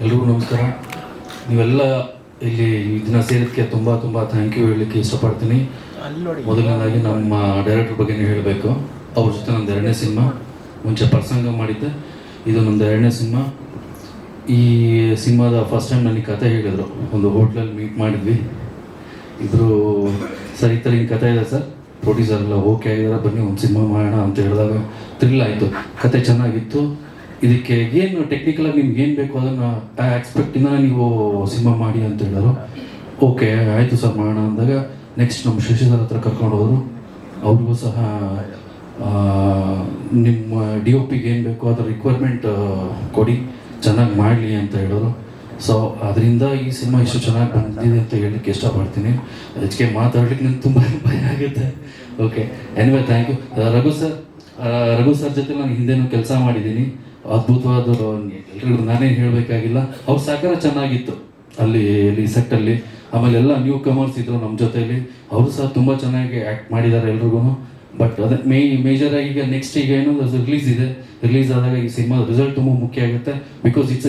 ಎಲ್ರಿಗೂ ನಮಸ್ಕಾರ. ನೀವೆಲ್ಲ ಇಲ್ಲಿ ಇದನ್ನ ಸೇರೋದಕ್ಕೆ ತುಂಬ ತುಂಬ ಥ್ಯಾಂಕ್ ಯು ಹೇಳಲಿಕ್ಕೆ ಇಷ್ಟಪಡ್ತೀನಿ. ಮೊದಲನೇದಾಗಿ ನಮ್ಮ ಡೈರೆಕ್ಟರ್ ಬಗ್ಗೆ ಹೇಳಬೇಕು. ಅವ್ರ ಜೊತೆ ನಂದು ಎರಡನೇ ಸಿನಿಮಾ. ಮುಂಚೆ ಪ್ರಸಂಗ ಮಾಡಿದ್ದೆ. ಇದು ನಂದು ಎರಡನೇ ಸಿನಿಮಾ. ಈ ಸಿನಿಮಾದ ಫಸ್ಟ್ ಟೈಮ್ ನನಗೆ ಕತೆ ಹೇಳಿದರು. ಒಂದು ಹೋಟ್ಲಲ್ಲಿ ಮೀಟ್ ಮಾಡಿದ್ವಿ. ಇಬ್ಬರು ಸರ್ ಈ ಥರ ಹಿಂಗೆ ಕತೆ ಇದೆ ಸರ್. ಪ್ರೊಡ್ಯೂಸರ್ ಎಲ್ಲ ಓಕೆ ಆಗಿದ್ದಾರೆ. ಬನ್ನಿ ಒಂದು ಸಿನಿಮಾ ಮಾಡೋಣ ಅಂತ ಹೇಳಿದಾಗ ಥ್ರಿಲ್ ಆಯಿತು. ಕತೆ ಚೆನ್ನಾಗಿತ್ತು. ಇದಕ್ಕೆ ಏನು ಟೆಕ್ನಿಕಲಾಗಿ ನಿಮ್ಗೆ ಏನು ಬೇಕು ಅದನ್ನು ಆ ಎಕ್ಸ್ಪೆಕ್ಟಿಂದ ನೀವು ಸಿನಿಮಾ ಮಾಡಿ ಅಂತ ಹೇಳಿದ್ರು. ಓಕೆ ಆಯಿತು ಸರ್, ಮಾಡೋಣ ಅಂದಾಗ ನೆಕ್ಸ್ಟ್ ನಮ್ಮ ಶಶಿಧರ್ ಹತ್ರ ಕರ್ಕೊಂಡು ಹೋದರು. ಅವ್ರಿಗೂ ಸಹ ನಿಮ್ಮ ಡಿ ಒ ಪಿಗೆ ಏನು ಬೇಕು ಅದರ ರಿಕ್ವೈರ್ಮೆಂಟ್ ಕೊಡಿ. ಚೆನ್ನಾಗಿ ಮಾಡಲಿ ಅಂತ ಹೇಳೋರು ಸೊ ಅದರಿಂದ ಈ ಸಿನಿಮಾ ಇಷ್ಟು ಚೆನ್ನಾಗಿ ಬಂದಿದೆ ಅಂತ ಹೇಳಲಿಕ್ಕೆ ಇಷ್ಟಪಡ್ತೀನಿ. ಅದಕ್ಕೆ ಮಾತಾಡ್ಲಿಕ್ಕೆ ನಂಗೆ ತುಂಬ ಭಯ ಆಗುತ್ತೆ. Okay anyway thank you Raghu sir Raghu sir ಜೊತೆ ನಾನು ಹಿಂದೆನೂ ಕೆಲಸ ಮಾಡಿದ್ದೀನಿ. ಅದ್ಭುತವಾದ ಎಲ್ರಿಗೂ ನಾನೇನು ಹೇಳಬೇಕಾಗಿಲ್ಲ. ಅವ್ರ ಸಹಕಾರ ಚೆನ್ನಾಗಿತ್ತು ಅಲ್ಲಿ, ಇಲ್ಲಿ ಸೆಟ್ಟಲ್ಲಿ ಆಮೇಲೆ ಎಲ್ಲ ನ್ಯೂ ಕಮರ್ಸ್ ಇದ್ರು ನಮ್ಮ ಜೊತೆಯಲ್ಲಿ ಅವರು ಸಹ ತುಂಬ ಚೆನ್ನಾಗಿ ಆ್ಯಕ್ಟ್ ಮಾಡಿದ್ದಾರೆ ಎಲ್ರಿಗೂ ಬಟ್ ಅದೇ ಮೇ ಮೇಜರ್ ಆಗಿ ಈಗ ನೆಕ್ಸ್ಟ್ ಈಗ ಏನು ರಿಲೀಸ್ ಇದೆ. ರಿಲೀಸ್ ಆದಾಗ ಈ ಸಿನಿಮಾ ರಿಸಲ್ಟ್ ತುಂಬ ಮುಖ್ಯ ಆಗುತ್ತೆ. Because it's